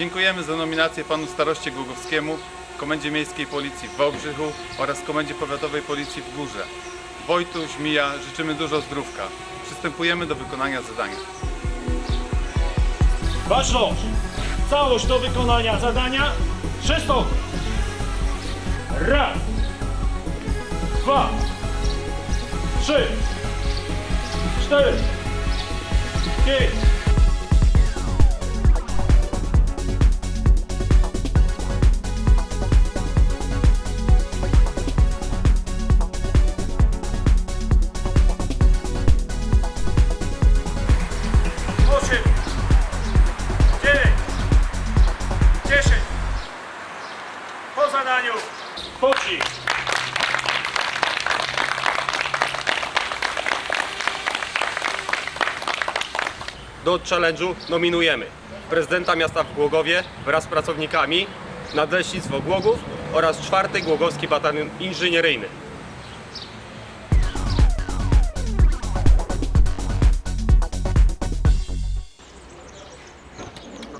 Dziękujemy za nominację panu staroście Głogowskiemu, Komendzie Miejskiej Policji w Wałbrzychu oraz Komendzie Powiatowej Policji w Górze. Wojtuś, Mija, życzymy dużo zdrówka. Przystępujemy do wykonania zadania. Baczność! Całość do wykonania zadania. Czysto! Raz, dwa, trzy, cztery, pięć. Osiem, dziewięć, dziesięć. Po zadaniu. Pocik. Do challenge'u nominujemy prezydenta miasta w Głogowie wraz z pracownikami, Nadleśnictwo Głogów oraz czwarty Głogowski Batalion Inżynieryjny.